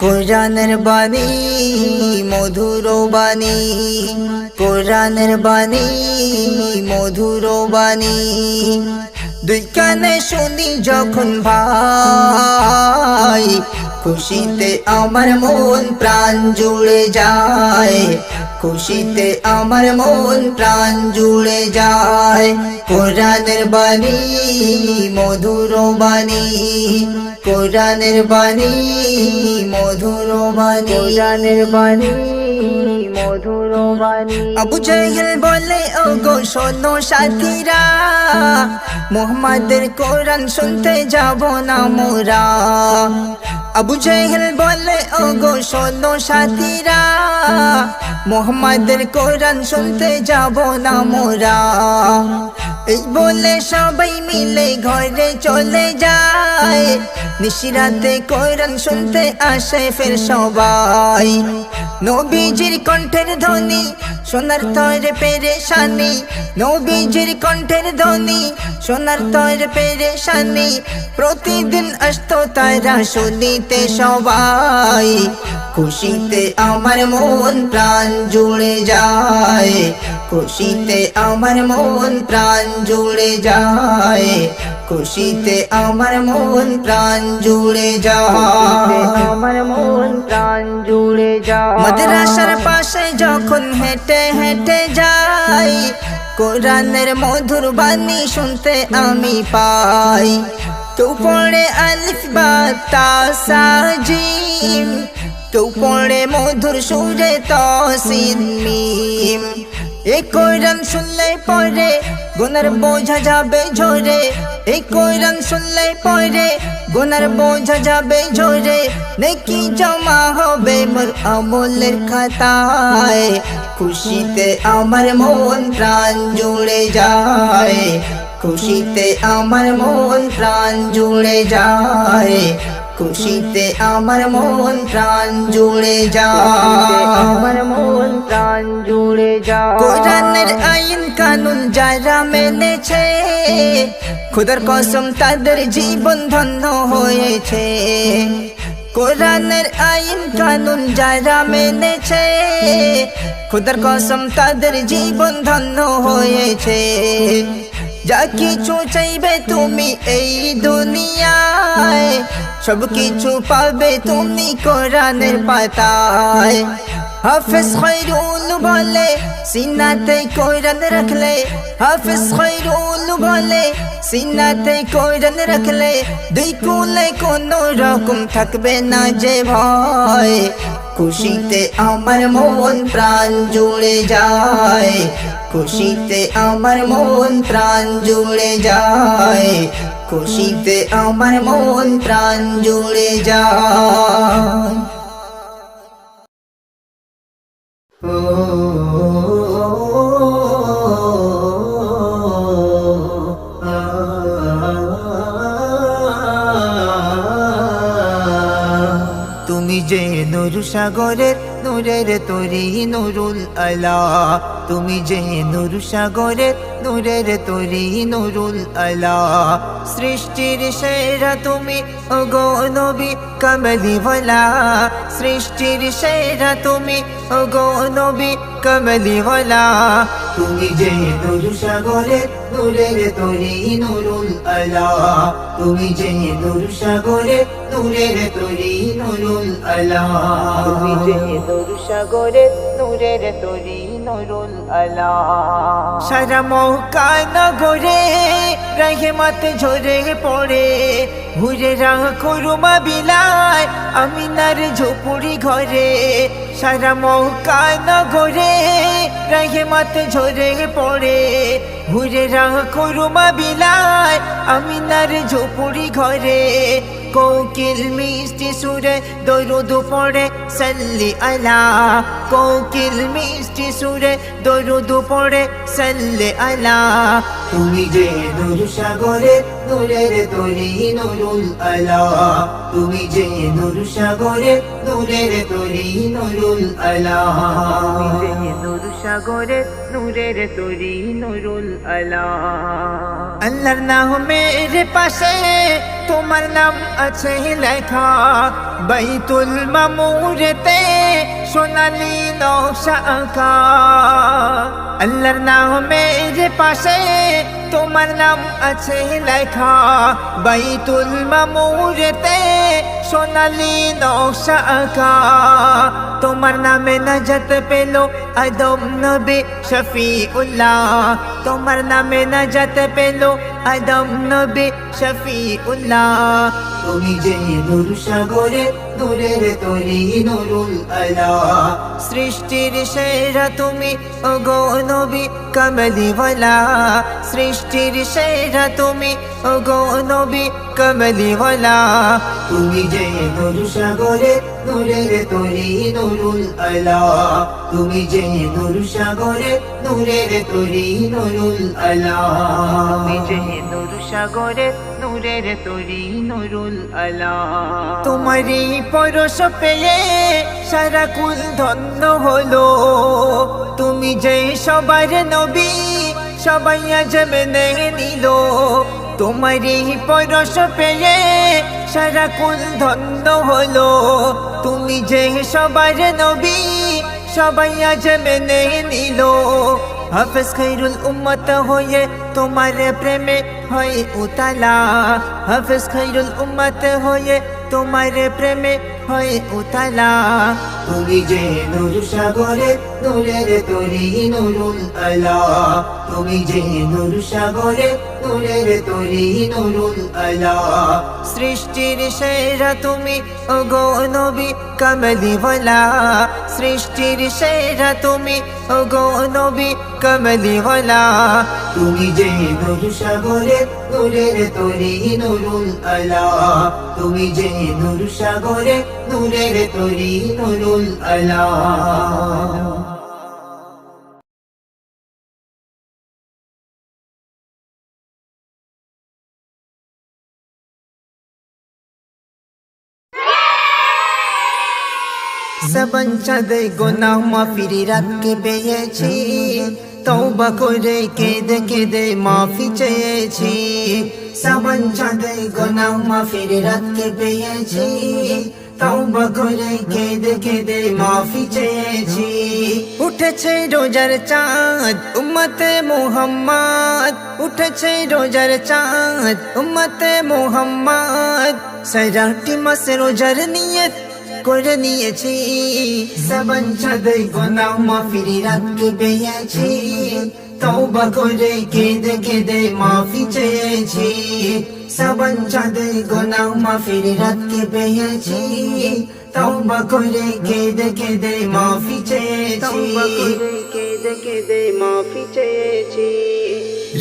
কোরআনের বাণী মধুর বাণী। কোরআনের বাণী মধুর বাণী। দুই কানে শুনি যখন ভাই খুশিতে আমার মন প্রাণ জুড়ে যায়। খুশিতে আমার মন প্রাণ জুড়ে যায়। কোরআনের বাণী মধুর বাণী। কোরআনের বাণী মধুর বাণী। কোরআনের বাণী মধুর বাণী। আবু জাহেল বলে ও গো শোনো সাথীরা মোহাম্মদের কোরআন শুনতে যাব না মোরা। আবু জাহেল বলে ও গো শোনো সাথীরা মোহাম্মদের কোরআন শুনতে যাব না মোরা। এই বলে সবাই মিলে ঘরে চলে যায়। নিশিরাতে কোরআন শুনতে আসে ফের সবাই। নবীজির কণ্ঠের ধ্বনি, সোনার তরে পেরেশানি। নবীজির কণ্ঠের ধ্বনি, সোনার তরে পেরেশানি। প্রতিদিন আসতো তারা শুনিতে সবাই। খুশিতে আমার মন প্রাণ জুড়ে যায়। খুশিতে আমার মন প্রাণ জুড়ে যায়। খুশিতে আমার মন প্রাণ জুড়ে যায়। আমার মন প্রাণ জুড়ে যায়। মাদ্রাসার পাশে যখন হেঁটে হেঁটে যাই কোরআনের মধুর বাণী শুনতে আমি পাই। তো পড়ে আলিফ বা তাসাজিম তো পড়ে মধুর সুরে তসিন মিম। এ কোরআন শুনলে পরে গুনার বোঝা যাবে ঝরে এই কোরআন শুনলে পরে গুনার বোঝা যাবে ঝরে নেকি জমা হবে মোর আমলের খাতায়। খুশিতে আমার মন প্রাণ জুড়ে যায়। খুশিতে আমার মন প্রাণ জুড়ে যায়। খুশিতে আমার মন প্রাণ জুড়ে যায়। আমার মন প্রাণ জুড়ে যায়। কোরআনের আইন কানুন যারা মেনেছে খুদার কসম তাদের জীবন ধন্য হয়েছে। কোরআনের আইন কানুন যারা মেনেছে খুদার কসম তাদের জীবন ধন্য হয়েছে। যা কিছু চাইবে তুমি এই দুনিয়ায় সব কিছু পাবে তুমি কোরআনের পাতায়। হাফিজ খৈরুল বলে সিনাতে কোরআন রাখলে। হাফিজ খৈরুল বলে সিনাতে কোরআন রাখলে। দুই কুলে কোনো রকম থাকবে না যে ভয়। খুশিতে আমার মন প্রাণ জুড়ে যায়। খুশিতে আমার মন প্রাণ জুড়ে যায়। খুশিতে আমার মন প্রাণ জুড়ে যায়। তুমি যে নুর সাগরের নুরের তরি নুরুল আলা তুমি যে নুর সাগরের নূরের তরি নুরুল আলা সৃষ্টির সেরা তুমি, ওগো নবী কমলি ভোলা সৃষ্টির সেরা তুমি, ওগো নবী কমলি ভোলা তুমি যে নুর সাগরের নূরের তরি নুরুল আলা তুমি যে নুর সাগরের নূরের তরি নুরুল আলা তুমি যে নুর সাগরের নূরের তরি নুরুল আলা সারা মৌকা নগরে রহমত ঝরে পড়ে। ঘুরে রাখো রুমা বিলায় আমিনার ঝোপুরি ঘরে। সারা মৌকা নগরে রহমত ঝরে পড়ে। ঘুরে রাখো রুমা বিলায় আমিনার ঝোপুরি ঘরে। কোকিল মিষ্টি সুরে দৈরুদ পড়ে সাল্লি আলা কোকিল মিষ্টি সুরে দৈরুদ পড়ে সাল্লি আলা তুমি যে নূর সাগরের নূরের তরি নুরুল আলা। তুমি যে নূর সাগরের নূরের তরি নুরুল আলা। নূর সাগরের নূরের তরি নুরুল আলা। আল্লাহর নামের পাশে তোমার নাম আছে লেখা। বাইতুল মামুরেতে সোনালি নকশা আঁকা আল্লাহর নামের পাশে তোমার নাম আছে লেখা। বাইতুল মামুরেতে সোনালি নকশা আঁকা তোমার নামে নাজাত পেল আদম নবী শফিউল্লাহ। তোমার নামে নাজাত পেল আদম নবী শফিউল্লাহ। তুমি যে নূর সাগরে, নূরের তরি নুরুল আলা সৃষ্টির সেরা তুমি, ওগো নবী কমলিওয়ালা। সৃষ্টির সেরা তুমি, ওগো নবী কমলিওয়ালা। তুমি যে নূর সাগরে, নূরের তরি নুরুল আলা তুমি যে নূর সাগরে, নূরের তরি নুরুল আলা তুমি যে নূর সাগরে নূরের তরি নুরুল আলা তোমারই পরশ পেয়ে সারা কুল ধন্য হলো। তুমি যে সবার নবী, সবাই আজ মেনে নিল। তোমারই পরশ পেয়ে সারা কুল ধন্য হলো। তুমি যে সবার নবী, সবাই আজ মেনে নিল। হাফেজ খৈরুল উম্মত হয়ে তোমার প্রেমে হয় উতালা। হাফেজ খৈরুল উম্মত হয়ে তোমার প্রেমে হয় উতালা। তুমি যে নূর সাগরে, নূরের তরি নুরুল আলা। তুমি যে নূর সাগরে নূরের তরি নুরুল আলা। সৃষ্টির সেরা তুমি, ওগো নবী কমলিওয়ালা সৃষ্টির সেরা তুমি, ওগো নবী কমলিওয়ালা তুমি যে নূর সাগরে, নূরের তরি নুরুল আলা। তুমি যে নূর সাগরে, নূরের তরি নুরুল আলা। সবন চাঁদে গোনাহ মাফিরি রাতকে পেয়েছি, তওবা করে কেঁদে কেঁদে মাফি চেয়েছি। সবন চাঁদে গোনাহ মাফিরি রাতকে পেয়েছি, তওবা করে কেঁদে কেঁদে মাফি চেয়েছি। উঠেছে রোজার চাঁদ উম্মতে মোহাম্মদ, উঠেছে রোজার চাঁদ উম্মতে মোহাম্মদ। সাইরাটি মাসে রোজার নিয়ত করে নিয়েছি। সবন চাঁদে গোনাহ মাফিরি রাতকে পেয়েছি। তওবা করে কেঁদে কেঁদে মাফি চেয়েছি। সবন চাঁদে গোনাহ মাফিরি রাতকে পেয়েছি। তওবা করে কেঁদে কেঁদে মাফি চেয়েছি। কেঁদে কেঁদে মাফি চেয়েছি।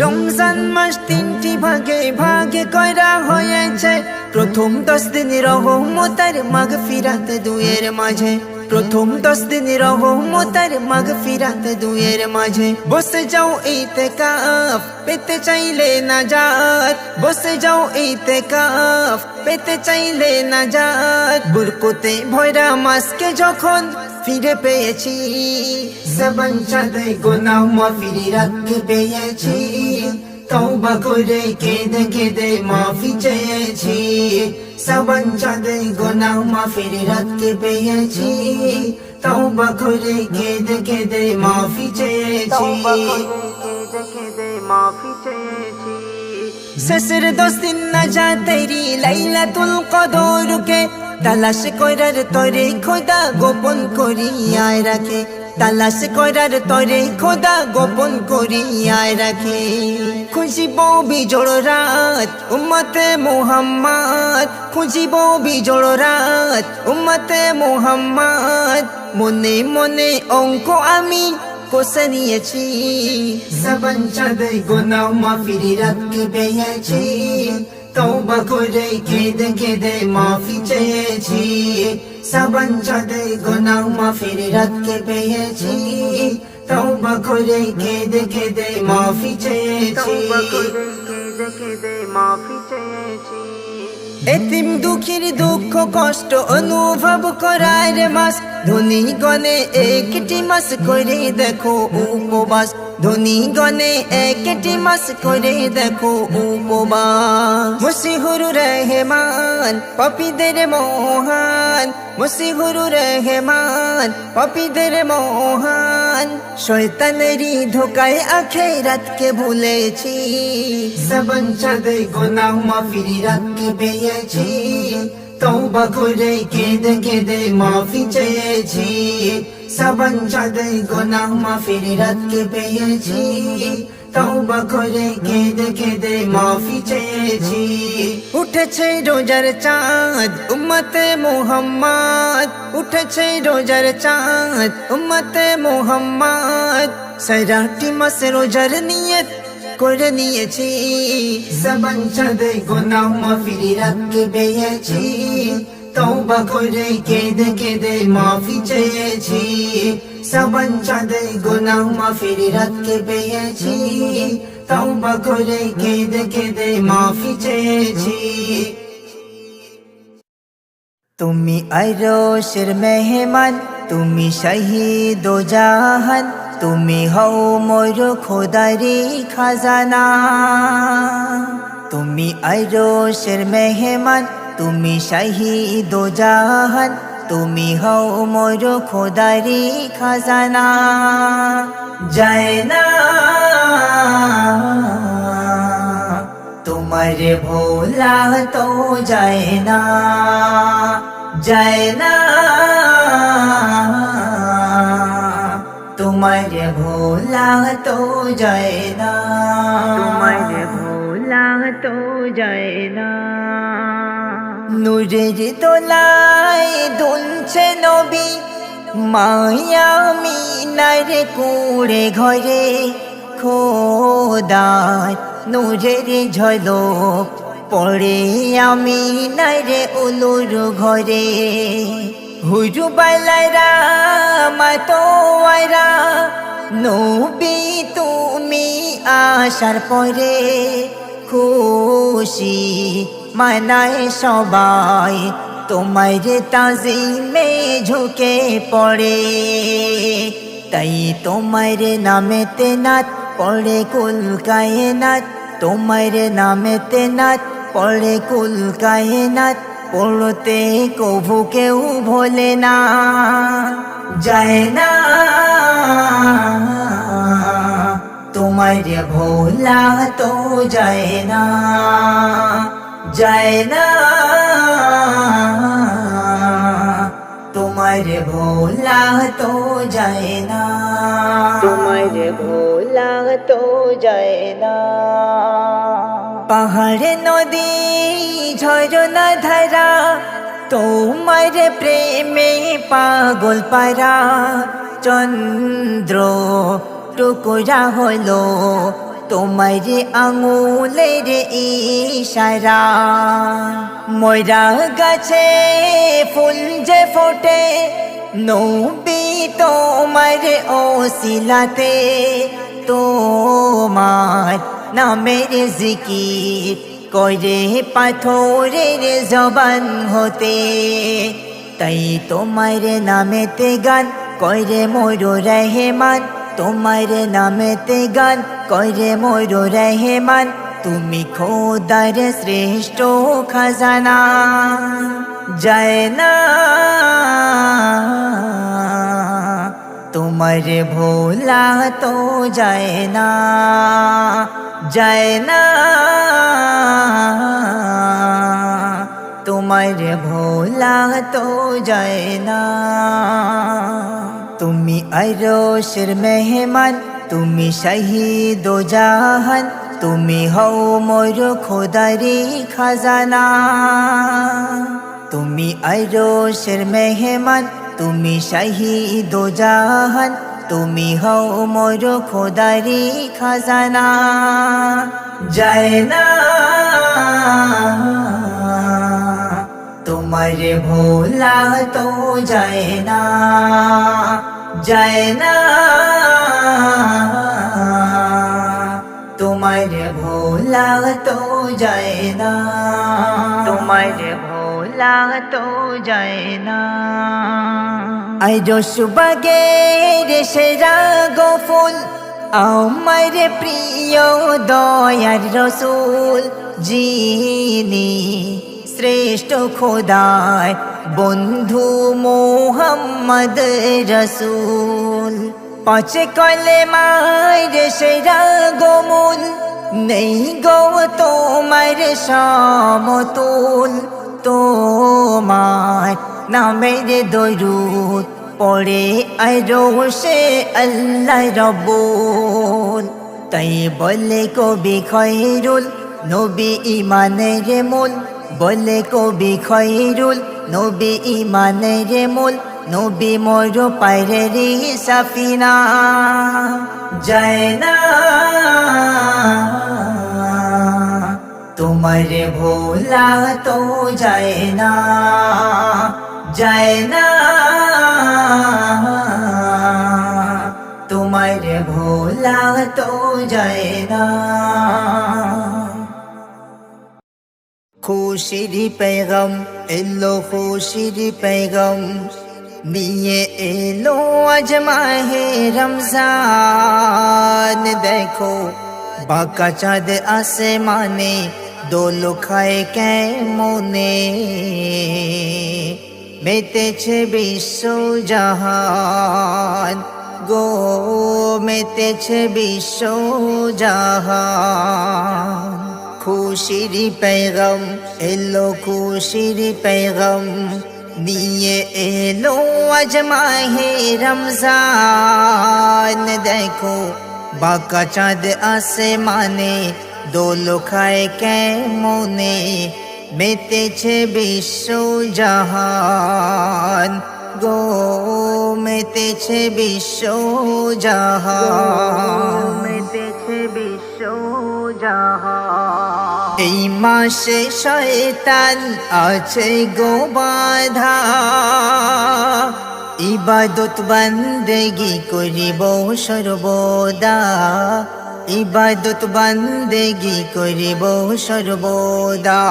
রমজান মাস তিনটি ভাগে ভাগে করা হয়েছে। প্রথম দশ দিন রহমতার মাঘ ফিরাত দুয়ের মাঝে। প্রথম দশ দিন রহমতার মাঘ ফিরাত দুয়ের মাঝে। বসে যাও এইতে কাফ পেতে চাইলে না যাত বসে যাও এইতে কাফ পেতে চাইলে না যাত বুরকুতে ভয়রা মাসকে যখন ফিরে পেয়েছি, জবান চাঁদে গোনাহ মাফিরি রাখতে পেয়েছি। তওবা করে কেঁদে কেঁদে মাফি চেয়েছি। সবন চাঁদে গোনাহ মাফিরি রাখতে পেয়েছি। তওবা করে কেঁদে কেঁদে মাফি চেয়েছি। শেষের দশ দিন না যা তেরি লাইলাতুল কদরকে তালাশ করার তরে খোদা গোপন করি করিয়ায় রাখে। তালাশ করার তরে খোদা গোপন করিয়ায় রাখে। খুঁজিব বিজোড় রাত উম্মতে মোহাম্মদ, খুঁজিব বিজোড় রাত উম্মতে মোহাম্মদ। মনে মনে অঙ্ক আমি কষে নিয়েছি। জবান চাঁদে গোনাও মাফিরি রাখতে পেয়েছি। তওবা করে কেঁদে কেঁদে মাফি চেয়েছি। সাবান চাঁদে গোনাও মাফিরি রাখতে পেয়েছি। তওবা করে কেঁদে কেঁদে মাফি চেয়েছি। এতিম দুঃখীর দুঃখ কষ্ট অনুভব করার মাস। ধনী গনে একটি মাস করে দেখো উপবাস। ধনী গনে একটি মাস করে দেখো উপবাস। মুসিহুর রহমান, পপিদের মোহান। মুসিহুর রহমান, পপিদের মোহান। শয়তানেরই ধোকায় আখেরাতকে ভুলেছি। সবন চাঁদে গোনাহ মাফিরি রাখকে পেয়েছি। তওবা করে কেঁদে কেঁদে মাফি চেয়েছি। সবন চাঁদে গোনাহ মাফিরি রাখকে পেয়েছি। তওবা করে কেঁদে কেঁদে মাফি চেয়েছি। উঠেছে রোজার চাঁদ উম্মতে মোহাম্মদ। উঠেছে রোজার চাঁদ উম্মতে মোহাম্মদ। সারাটি মাস রোজার নিয়ত করে নিয়েছি। সবন চাঁদে গোনাহ মাফিরি রাখকে পেয়েছি। তওবা করে কেঁদে কেঁদে মাফি চেয়েছি। রাখকে পেয়েছি। তওবা করে কেঁদে কেঁদে মাফি চেয়েছি। তুমি আরশের মেহমান, তুমি শহীদ জাহান। তুমি হও মোর খোদারি খাজানা। তুমি আরশের মেহমান, তুমি শহীদ ও জাহান। তুমি হও মোর খোদারি খাজানা। যায় না। তোমার ভোলা তো যায় না। যায় না। তোমার ভোলা তো যায় না। তোমার ভোলা তো যায় না। নূরের দোলায় দুলছে নবী মায়া মিনার কুড়ে ঘরে খোদার নূরের ঝলক পড়ে আমি নাইরে উলুর ঘরে। হুজু বালারা মাতোয়ারা নবী তুমি আসার পরে খুশি মানায় সবাই তোমার তাজিমে ঝুঁকে পড়ে তাই তোমায় তোমার নামেতে নাত পড়ে কুল কায়নাত তোমার নামেতে নাত পড়ে কুল কায়নাত পড়তে কভু কেউ ভোলে না, যায় না। তোমার ভোলা তো যায় না যায় না। তোমার ভোলা তো যায় না তোমার ভোলা তো যায় না। পাহাড়ে নদী ঝরনা ধারা তোমার প্রেমে পাগল পারা। চন্দ্র টুকুরা হলো তোমার আঙুলের ইশারা। ময়রা গাছে ফুল যে ফোটে, নবী তোমার ওসিলাতে তোমার নামের জিকির করে পাথরের জবান হতে। তাই তোমার নামেতে গান কইরে মোর রহমান। তোমার নামেতে গান কইরে মোর রহমান। তুমি খোদার শ্রেষ্ঠ খাজানা। যায় না তোমার ভোলা তো যায় না যায় না। তোমার ভোলা তো যায় না। তুমি আরশের মেহমান, তুমি শহীদ জাহান, তুমি হও মোর খোদারি খাজানা। তুমি আরশের মেহমান তুমি শহীদ জাহান, তুমি হও মোর খোদারি খাজানা। যায় না। তোমার ভোলা তো যায় না। যায় না। তোমার ভোলা তো যায় তোমার ভোলা তো যায় না। আই রসুবাগের সেরা গফুল আমার প্রিয় দয়ার রসুল, যিনি শ্রেষ্ঠ খোদায় বন্ধু মোহাম্মদ রসুল। পাঁচ কলে মায়ের সেরা গোমুল নেই গো তোমার সমতুল। তোমার নামের দরুদ পড়ে আরও সে আল্লাহ রব্বুল। তাই বলে কবি খৈরুল নবী ইমানের মূল। বলে কবি খৈরুল নবী ইমানের মূল। নবী মোর পায়রেরি সাফিনা। যায় না। তোমার ভোলা তো যায় না যায় না তোমার ভোলা তো যায় না খুশির পেগম এলো খুশির পেগম নিয়ে এলো আজ মাহে রমজান দেখো বাঁকা চাঁদ আসমানে দোল খায় কেমনে? মেতেছে বিশ্ব জাহান। গো, মেতেছে বিশ্ব জাহান। খুশির পেগম, এলো খুশির পেগম। নিয়ে এলো আজ মাহে রমজান। দেখো, বাঁকা চাঁদ আসমানে দোল খায় কেমনে? মেতেছে বিশ্ব জাহান। গো মেতেছে বিশ্ব জাহান। মেতেছে বিশ্ব জাহান। এই মাসে শয়তান আছে গো বাধা। ইবাদত বন্দেগি করিব সর্বদা। ইবাদত বন্দেগি করিব সর্বদা।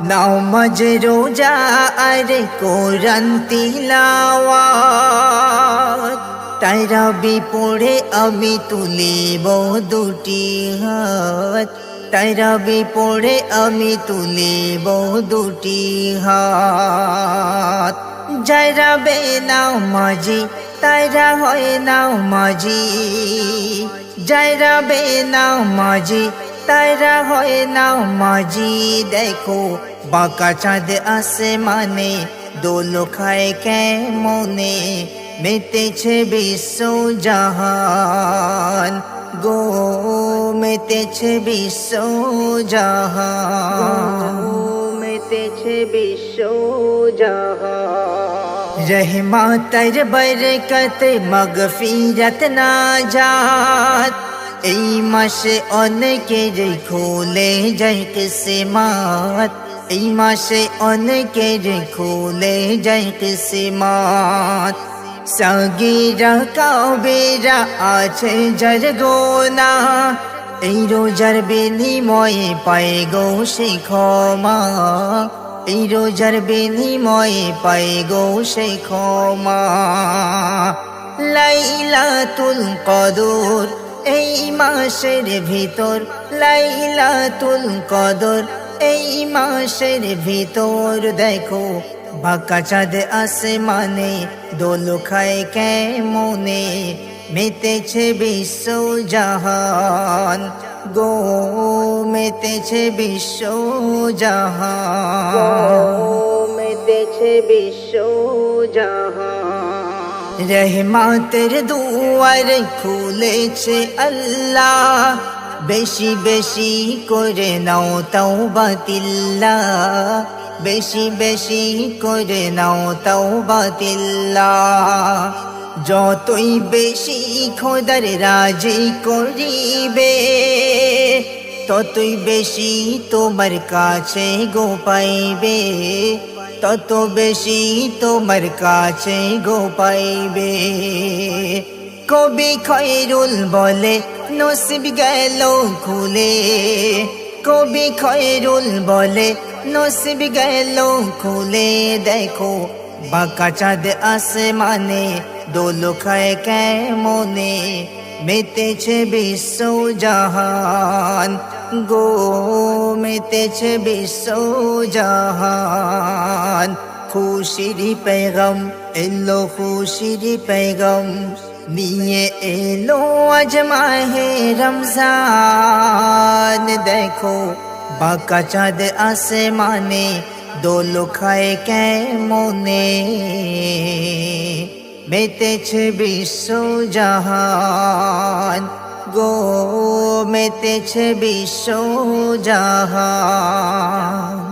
নামাজ রোজা আর কোরআন তিলাওয়াত। তাইরা বিপড়ে আমি তুলিব দুটি হাত। তাইরা বিপড়ে আমি তুলিব দুটি হাত। যাইরা বে নাও মাঝি তাইরা হয় নাও যাইরা বে নাও মাঝি, তাইরা হয় নাও মাঝি। দেখো, বাঁকা চাঁদ আসে মানে দোল খায় কেমনে? মেতেছে বিশ্ব জাহান। গো মেতেছে বিশ্ব জাহান। মেতেছে বিশ্ব জাহান। রহমাতের বরকত মগফিরত না যাত এই মাসে অনেকের খুলে যায় কিসমাত এই মাসে অনেকের খুলে যায় কিসমাত সগিরা কাবেরা আছে যার গোনা এই রোজার বিনিময়ে পায় গো ক্ষমা এই রোজার বিনিময়ে পায় গো সে ক্ষমা। লাইলাতুল কদর, এই মাসের ভিতর, লাইলাতুল কদর, এই মাসের ভিতর দেখো, বাঁকা চাঁদ আসমানে দোল খায় কেমনে, মেতেছে বিশ্ব জাহান। গো মেতেছে বিশ্ব জাহান। মেতেছে বিশ্ব জাহান রহমাতের দুয়ার খুলেছে আল্লাহ। বেশি বেশি করে নাও তাও বাতিল্লা বেশি বেশি করে নাও তাও বাতিল্লা যতই বেশি খোদার রাজি করিবে, ততই বেশি তোমার কাছে গো পাইবে, তত বেশি তোমার কাছে গো পাইবে। কবি খয়রুল বলে, নসিব গেল খুলে। কবি খয়রুল বলে, নসিব গেল খুলে। দেখো, বাঁকা চাঁদ আসমানে দোল খায় কেমনে মেতেছে বিশ্ব জাহান গো মেতেছে বিশ্ব জাহান খুশির পেগম এলো খুশির পেগম নিয়ে এলো আজ মাহে রমজান দেখো বাঁকা চাঁদ আসমানে দোল খায় কেমনে মেতেছে বিশ্ব জাহান। গো মেতেছে বিশ্ব জাহান।